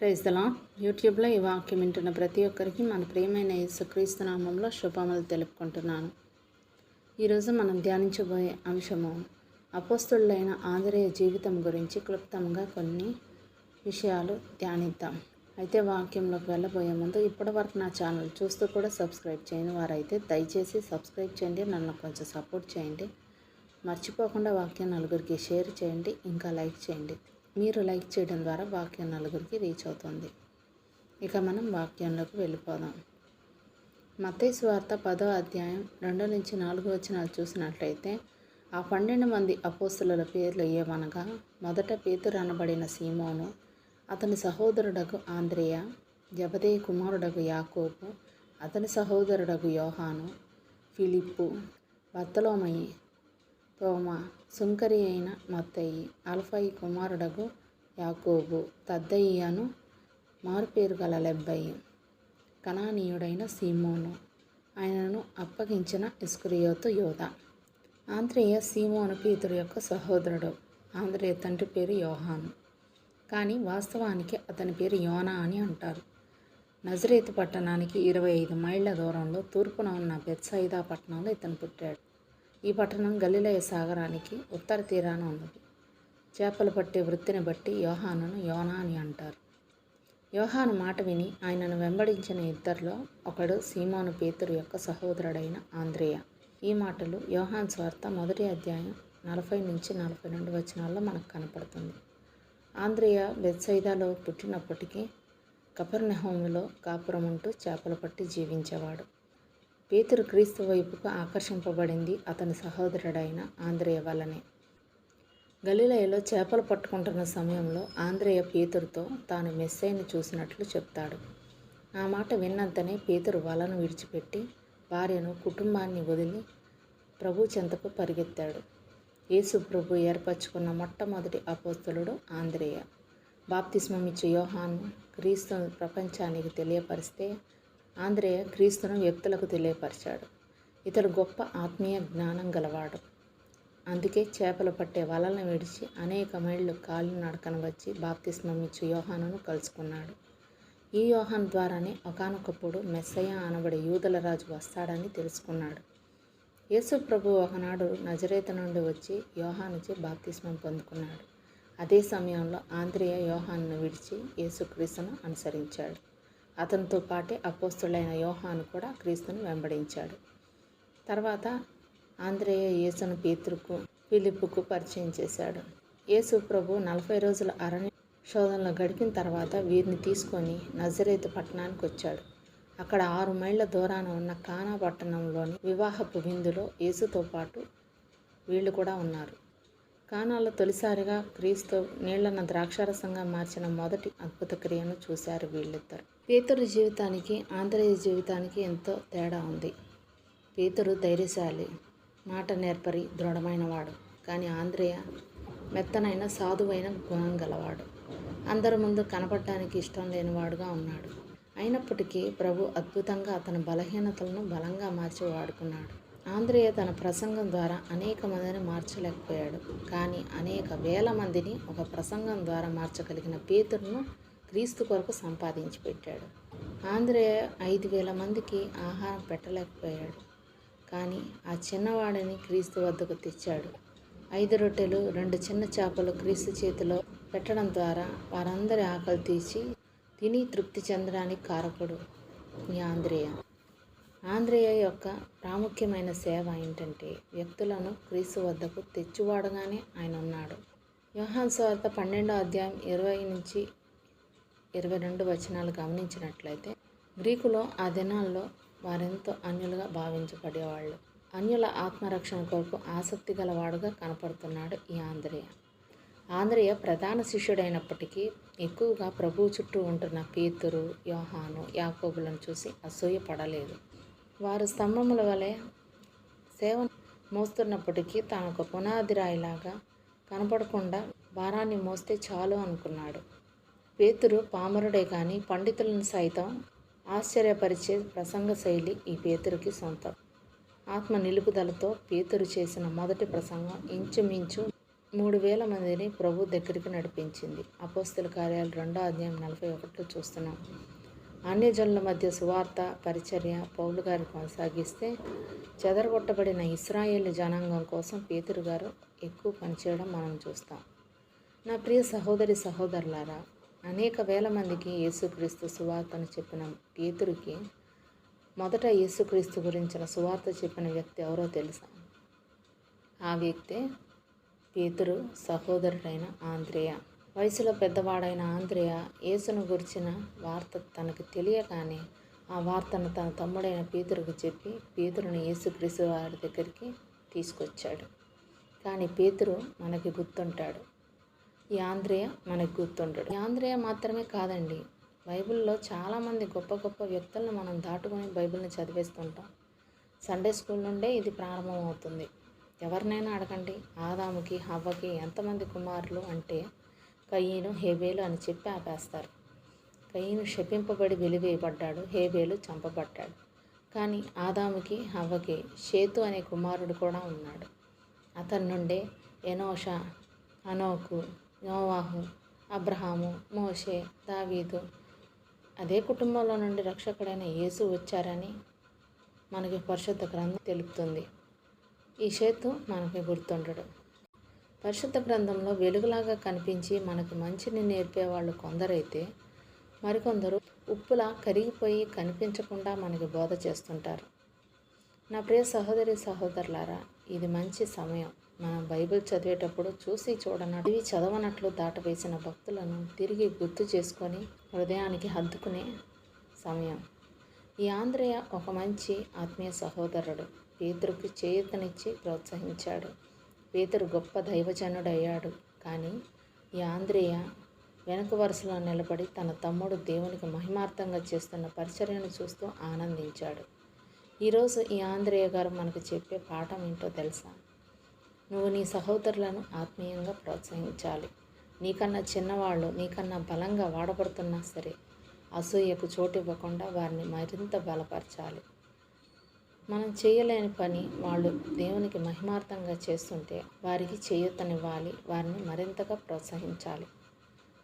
Praise దలా యూట్యూబ్లో ఈ వాక్యం వింటున్న ప్రతి ఒక్కరికి మన ప్రియమైన యేసుక్రీస్తు నామంలో శుభములు తెలుపుకుంటున్నాను. ఈరోజు మనం ధ్యానించబోయే అంశము అపోస్తులైన ఆంధ్రేయ జీవితం గురించి క్లుప్తంగా కొన్ని విషయాలు ధ్యానిద్దాం. అయితే వాక్యంలోకి వెళ్ళబోయే ముందు ఇప్పటివరకు నా ఛానల్ చూస్తూ కూడా సబ్స్క్రైబ్ చేయని వారైతే దయచేసి సబ్స్క్రైబ్ చేయండి నన్ను కొంచెం సపోర్ట్ చేయండి. మర్చిపోకుండా వాక్యం నలుగురికి షేర్ చేయండి ఇంకా లైక్ చేయండి. మీరు లైక్ చేయడం ద్వారా వాక్యం నలుగురికి రీచ్ అవుతుంది. ఇక మనం వాక్యంలోకి వెళ్ళిపోదాం. మత్తయి వార్త పదో అధ్యాయం రెండు నుంచి నాలుగు వచనాలు చూసినట్లయితే ఆ పన్నెండు మంది అపోస్తుల పేర్లు ఏమనగా మొదట పేతురు అనబడిన సీమోను అతని సహోదరుడకు ఆంద్రేయ జబదే కుమారుడకు యాకోబు అతని సహోదరుడకు యోహాను ఫిలిప్పు బత్తలోమయి తోమ సుంకరి అయిన మత్తయి అల్ఫయి కుమారుడగు యాకోబు తద్దయ్యను మారుపేరు గల లెబ్బయి కణానీయుడైన సీమోను ఆయనను అప్పగించిన ఇస్క్రియోతు యోధ. ఆంధ్రేయ సీమోను ఇతడు యొక్క సహోదరుడు. ఆంధ్రేయ తండ్రి పేరు యోహాను. కానీ వాస్తవానికి అతని పేరు యోనా అని అంటారు. నజరేతు పట్టణానికి ఇరవై ఐదు మైళ్ళ దూరంలో తూర్పున ఉన్న బెత్సైదా పట్టణంలో ఇతను పుట్టాడు. ఈ పట్టణం గలిలయ సాగరానికి ఉత్తర తీరాన ఉన్నది. చేపలు పట్టే వృత్తిని బట్టి యోహానును యోనా అని అంటారు. యోహాను మాట విని ఆయనను వెంబడించిన ఇద్దరిలో ఒకడు సీమోను పేతురు యొక్క సహోదరుడైన ఆంద్రేయ. ఈ మాటలు యోహాన్ స్వార్త మొదటి అధ్యాయం నలభై నుంచి నలభై రెండు వచనాల్లో మనకు కనపడుతుంది. ఆంద్రేయ బెత్సైదాలో పుట్టినప్పటికీ కపర్నెహోములో కాపురం ఉంటూ చేపలు పట్టి జీవించేవాడు. పేతురు క్రీస్తు వైపుకు ఆకర్షింపబడింది అతని సహోదరుడైన ఆంధ్రేయ వల్లనే. గలిలయలో చేపలు పట్టుకుంటున్న సమయంలో ఆంధ్రేయ పేతురుతో తాను మెస్సైని చూసినట్లు చెప్తాడు. ఆ మాట విన్నంతనే పేతురు వలను విడిచిపెట్టి భార్యను కుటుంబాన్ని వదిలి ప్రభు చెంతకు పరిగెత్తాడు. యేసు ప్రభు ఏర్పరచుకున్న మొట్టమొదటి అపోస్తలుడు ఆంధ్రేయ బాప్తిస్మమిచ్చే యోహాను క్రీస్తును ప్రపంచానికి తెలియపరిస్తే ఆంధ్రేయ క్రీస్తును వ్యక్తులకు తెలియపరిచాడు. ఇతడు గొప్ప ఆత్మీయ జ్ఞానం గలవాడు. అందుకే చేపలు పట్టే వలలను విడిచి అనేక మైళ్ళు కాళ్ళు నడకన వచ్చి బాప్తిస్మమిచ్చు యోహానును కలుసుకున్నాడు. ఈ యోహాన్ ద్వారానే ఒకనొకప్పుడు మెస్సయ్య అనబడే యూదల రాజు వస్తాడని తెలుసుకున్నాడు. యేసు ప్రభు ఒకనాడు నజరేత నుండి వచ్చి యోహానుచే బాప్తిస్మం పొందుకున్నాడు. అదే సమయంలో ఆంధ్రేయ యోహాన్ను విడిచి యేసుక్రీస్తును అనుసరించాడు. అతనితో పాటే అపోస్తులైన యోహాను కూడా క్రీస్తును వెంబడించాడు. తర్వాత ఆంధ్రేయ యేసును పేతురుకు ఫిలిప్పుకు పరిచయం చేశాడు. యేసు ప్రభు నలభై రోజుల అరణ్య శోధనలో గడిపిన తర్వాత వీరిని తీసుకొని నజరేతు పట్టణానికి వచ్చాడు. అక్కడ ఆరు మైళ్ళ దూరాన ఉన్న కానా పట్టణంలోని వివాహపు విందులో యేసుతో పాటు వీళ్ళు కూడా ఉన్నారు. కానాలో తొలిసారిగా క్రీస్తు నీళ్ళను ద్రాక్షారసంగా మార్చిన మొదటి అద్భుత క్రియను చూశారు వీళ్ళిద్దరు. పేతురు జీవితానికి ఆంధ్రేయ జీవితానికి ఎంతో తేడా ఉంది. పేతురు ధైర్యశాలి మాట నేర్పరి దృఢమైనవాడు. కానీ ఆంధ్రయ మెత్తనైన సాధువైన గుణం గలవాడు. అందరి ముందు కనపడటానికి ఇష్టం లేనివాడుగా ఉన్నాడు. అయినప్పటికీ ప్రభు అద్భుతంగా అతని బలహీనతలను బలంగా మార్చి వాడుకున్నాడు. ఆంధ్రేయ తన ప్రసంగం ద్వారా అనేక మందిని మార్చలేకపోయాడు. కానీ అనేక వేల మందిని ఒక ప్రసంగం ద్వారా మార్చగలిగిన పేతురును క్రీస్తు కొరకు సంపాదించి పెట్టాడు. ఆంధ్రేయ ఐదు వేల మందికి ఆహారం పెట్టలేకపోయాడు. కానీ ఆ చిన్నవాడిని క్రీస్తు వద్దకు తెచ్చాడు. ఐదు రొట్టెలు రెండు చిన్న చేపలు క్రీస్తు చేతిలో పెట్టడం ద్వారా వారందరి ఆకలి తీర్చి తిని తృప్తి చెందడానికి కారకుడు మీ ఆంధ్రేయ ఆంధ్రేయ యొక్క ప్రాముఖ్యమైన సేవ ఏంటంటే వ్యక్తులను క్రీస్తు వద్దకు తెచ్చువాడగానే ఆయన ఉన్నాడు. యోహాన్ స్వార్త పన్నెండో అధ్యాయం ఇరవై నుంచి ఇరవై రెండు వచనాలు గమనించినట్లయితే గ్రీకులో ఆ దినాల్లో వారెంతో అన్యులుగా భావించబడేవాళ్ళు. అన్యుల ఆత్మరక్షణ కొరకు ఆసక్తి గలవాడుగా కనపడుతున్నాడు ఈ ఆంధ్రేయ ఆంధ్రేయ ప్రధాన శిష్యుడైనప్పటికీ ఎక్కువగా ప్రభువు చుట్టూ ఉంటున్న పేతురు యోహాను యాకోబులను చూసి అసూయపడలేదు వారు స్తంభముల వలె సేవ మోస్తున్నప్పటికీ తనకు ఒక పునాది రాయిలాగా కనపడకుండా భారాన్ని మోస్తే చాలు అనుకున్నాడు. పేతురు పామరుడే కానీ పండితులను సైతం ఆశ్చర్యపరిచే ప్రసంగ శైలి ఈ పేతురికి సొంతం. ఆత్మ నిలుపుదలతో పేతురు చేసిన మొదటి ప్రసంగం ఇంచుమించు మూడు వేల మందిని ప్రభు దగ్గరికి నడిపించింది. అపోస్తుల కార్యాలు రెండో అధ్యాయం నలభై ఒకటిలో చూస్తున్నాం. అన్యజనుల మధ్య సువార్త పరిచర్య పౌలు గారు కొనసాగిస్తే చెదరగొట్టబడిన ఇస్రాయేల్ జనాంగం కోసం పేతురు గారు ఎక్కువ పనిచేయడం మనం చూస్తాం. నా ప్రియ సహోదరి సహోదరులారా అనేక వేల మందికి యేసుక్రీస్తు సువార్తను చెప్పిన పేతురికి మొదట యేసుక్రీస్తు గురించిన సువార్త చెప్పిన వ్యక్తి ఎవరో తెలుసా? ఆ వ్యక్తే పేతురు సహోదరుడైన ఆంధ్రేయ వయసులో పెద్దవాడైన ఆంధ్రేయ యేసును గురించిన వార్త తనకు తెలియగానే ఆ వార్తను తన తమ్ముడైన పేతురుకు చెప్పి పేతురుని యేసుక్రీస్తు వారి దగ్గరికి తీసుకొచ్చాడు. కానీ పేతురు మనకి గుర్తుంటాడు. ఈ ఆంధ్రేయ మనకి గుర్తుంటాడు ఈ ఆంధ్రేయ మాత్రమే కాదండి. బైబిల్లో చాలామంది గొప్ప గొప్ప వ్యక్తులను మనం దాటుకొని బైబిల్ని చదివేస్తుంటాం. సండే స్కూల్ నుండే ఇది ప్రారంభమవుతుంది. ఎవరినైనా అడగండి ఆదాముకి హవ్వకి ఎంతమంది కుమారులు అంటే కయ్యను హేబేలు అని చెప్పి ఆపేస్తారు. కయ్యను శపింపబడి వెలివేయబడ్డాడు హేబేలు చంపబడ్డాడు. కానీ ఆదాముకి హవ్వకి షేతు అనే కుమారుడు కూడా ఉన్నాడు. అతని నుండే ఎనోష అనోకు నోవాహు అబ్రహాము మోషే దావీదు అదే కుటుంబంలో నుండి రక్షకుడైన యేసు వచ్చారని మనకి పరిశుద్ధ గ్రంథం తెలుపుతుంది. ఈ చేతు మనకి గుర్తుండడు. పరిశుద్ధ గ్రంథంలో వెలుగులాగా కనిపించి మనకు మంచిని నేర్పే వాళ్ళు కొందరైతే మరికొందరు ఉప్పులా కరిగిపోయి కనిపించకుండా మనకి బోధ చేస్తుంటారు. నా ప్రియ సహోదరి సహోదరులారా ఇది మంచి సమయం. మనం బైబిల్ చదివేటప్పుడు చూసి చూడనట్టు ఇవి చదవనట్లు దాటవేసిన భక్తులను తిరిగి గుర్తు చేసుకొని హృదయానికి హద్దుకునే సమయం. ఈ ఆంధ్రయ ఒక మంచి ఆత్మీయ సహోదరుడు. పేదరికి చేయూతనిచ్చి ప్రోత్సహించాడు. పేతురు గొప్ప దైవజనుడయ్యాడు. కానీ ఈ ఆంధ్రేయ వెనక వరుసలో నిలబడి తన తమ్ముడు దేవునికి మహిమార్థంగా చేస్తున్న పరిచర్యను చూస్తూ ఆనందించాడు. ఈరోజు ఈ ఆంధ్రేయ గారు మనకు చెప్పే పాఠం ఏంటో తెలుసా? నువ్వు నీ సహోదరులను ఆత్మీయంగా ప్రోత్సహించాలి. నీకన్నా చిన్నవాళ్ళు నీకన్నా బలంగా వాడబడుతున్నా సరే అసూయకు చోటు ఇవ్వకుండా వారిని మరింత బలపరచాలి. మనం చేయలేని పని వాళ్ళు దేవునికి మహిమార్థంగా చేస్తుంటే వారికి చేయూతనివ్వాలి వారిని మరింతగా ప్రోత్సహించాలి.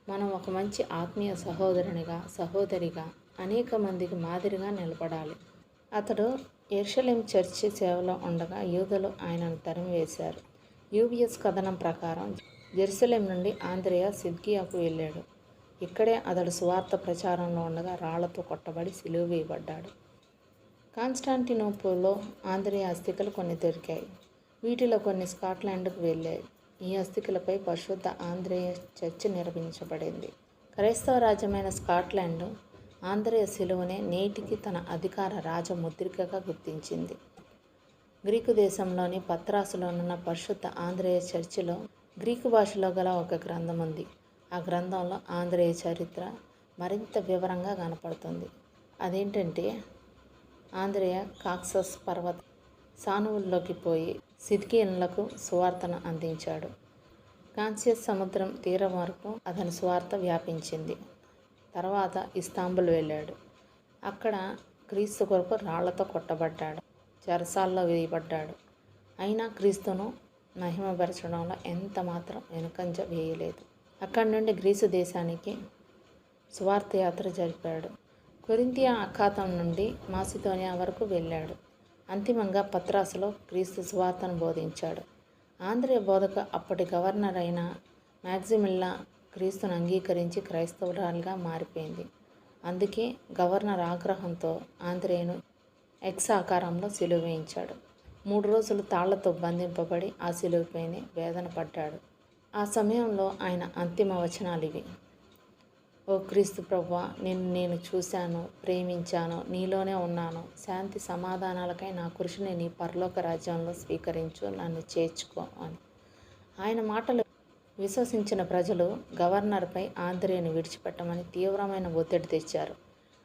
మనం ఒక మంచి ఆత్మీయ సహోదరునిగా సహోదరిగా అనేక మందికి మాదిరిగా నిలబడాలి. అతడు ఎర్షలేం చర్చి సేవలో ఉండగా యూదులు ఆయనను తరిమివేశారు. యూబిఎస్ కథనం ప్రకారం జెరూసలేం నుండి ఆంధ్రయ సిద్కియాకు వెళ్ళాడు. ఇక్కడే అతడు సువార్త ప్రచారంలో ఉండగా రాళ్ళతో కొట్టబడి సిలువ వేయబడ్డాడు. కాన్స్టాంటినోపోలో ఆంధ్రేయ అస్థికలు కొన్ని దొరికాయి. వీటిలో కొన్ని స్కాట్లాండ్కు వెళ్ళాయి. ఈ అస్థికలపై పరిశుద్ధ ఆంధ్రేయ చర్చి నిర్మించబడింది. క్రైస్తవ రాజ్యమైన స్కాట్లాండ్ ఆంధ్రేయ శిలువనే నేటికి తన అధికార రాజముద్రికగా గుర్తించింది. గ్రీకు దేశంలోని పత్రాసులో ఉన్న పరిశుద్ధ ఆంధ్రేయ చర్చిలో గ్రీకు భాషలో గల ఒక గ్రంథం ఉంది ఆ గ్రంథంలో ఆంధ్రేయ చరిత్ర మరింత వివరంగా కనపడుతుంది. అదేంటంటే ఆంధ్రేయ కాక్సస్ పర్వత సానువుల్లోకి పోయి సిద్కియన్లకు సువార్తను అందించాడు. కాన్సియస్ సముద్రం తీరం వరకు అతని సువార్త వ్యాపించింది. తర్వాత ఇస్తాంబుల్ వెళ్ళాడు. అక్కడ క్రీస్తు కొరకు రాళ్ళతో కొట్టబడ్డాడు. చెరసాల్లో వేయబడ్డాడు అయినా క్రీస్తును మహిమపరచడంలో ఎంత మాత్రం వెనుకంజ వేయలేదు. అక్కడి నుండి గ్రీసు దేశానికి సువార్త యాత్ర జరిపాడు. కొరింతియా అఖాతం నుండి మాసితోనియా వరకు వెళ్ళాడు. అంతిమంగా పత్రాసులో క్రీస్తు సువార్తను బోధించాడు. ఆంధ్రేయ బోధక అప్పటి గవర్నర్ అయిన మ్యాక్సిమిల్లా క్రీస్తును అంగీకరించి క్రైస్తవురాలుగా మారిపోయింది. అందుకే గవర్నర్ ఆగ్రహంతో ఆంధ్రేయును ఎక్స్ ఆకారంలో సిలువ వేయించాడు. మూడు రోజులు తాళ్ళతో బంధింపబడి ఆ సిలువపైనే వేదన పడ్డాడు. ఆ సమయంలో ఆయన అంతిమ వచనాలు ఇవి. ఓ క్రీస్తు ప్రభు నిన్ను నేను చూశాను ప్రేమించాను నీలోనే ఉన్నాను. శాంతి సమాధానాలకై నా కృషిని నీ పరలోక రాజ్యంలో స్వీకరించు నన్ను చేర్చుకో అని. ఆయన మాటలు విశ్వసించిన ప్రజలు గవర్నర్పై ఆంధ్రేయను విడిచిపెట్టమని తీవ్రమైన ఒత్తిడి తెచ్చారు.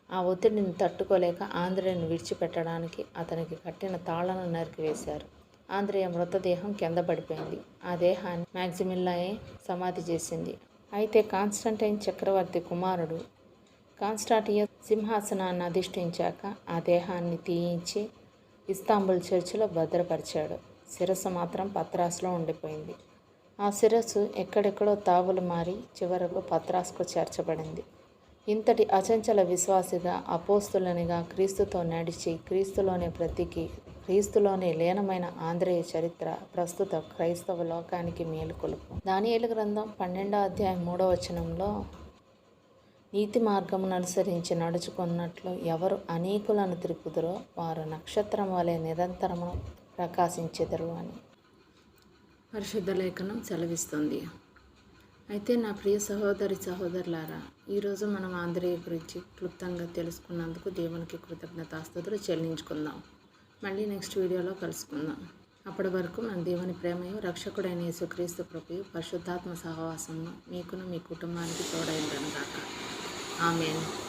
ఆ ఒత్తిడిని తట్టుకోలేక ఆంధ్రేయను విడిచిపెట్టడానికి అతనికి కట్టిన తాళ్ళను నరికివేశారు. ఆంధ్రేయ మృతదేహం కింద పడిపోయింది. ఆ దేహాన్ని మ్యాక్సిమిల్లాయే సమాధి చేసింది. అయితే కాన్స్టంటైన్ చక్రవర్తి కుమారుడు కాన్స్టాటియ సింహాసనాన్ని అధిష్ఠించాక ఆ దేహాన్ని తీయించి ఇస్తాంబుల్ చర్చిలో భద్రపరిచాడు. శిరస్సు మాత్రం పత్రాసులో ఉండిపోయింది. ఆ శిరస్సు ఎక్కడెక్కడో తావులు మారి చివరకు పత్రాసుకు చేర్చబడింది. ఇంతటి అచంచల విశ్వాసిగా అపోస్తులనిగా క్రీస్తుతో నడిచి క్రీస్తులోనే బ్రతికి క్రీస్తులోనే లీనమైన ఆంధ్రేయ చరిత్ర ప్రస్తుత క్రైస్తవ లోకానికి మేలుకొలుపు దానియేలు గ్రంథం పన్నెండో అధ్యాయం మూడో వచనంలో నీతి మార్గమును అనుసరించి నడుచుకున్నట్లు ఎవరు అనేకులను తిరుపుదురో వారు నక్షత్రం వలె నిరంతరము ప్రకాశించెదరు అని. పరిశుద్ధ లేఖనం సెలవిస్తుంది. అయితే నా ప్రియ సహోదరి సహోదరులారా ఈరోజు మనం ఆంధ్రేయ గురించి క్లుప్తంగా తెలుసుకున్నందుకు దేవునికి కృతజ్ఞతాస్తుతులు చెల్లించుకుందాం. మళ్ళీ నెక్స్ట్ వీడియోలో కలుసుకుందాం. అప్పటి వరకు మన దేవుని ప్రేమయు రక్షకుడైన యేసుక్రీస్తు కృపయు పరిశుద్ధాత్మ సహవాసము మీకును మీ కుటుంబానికి తోడైందని కాక ఆమెను.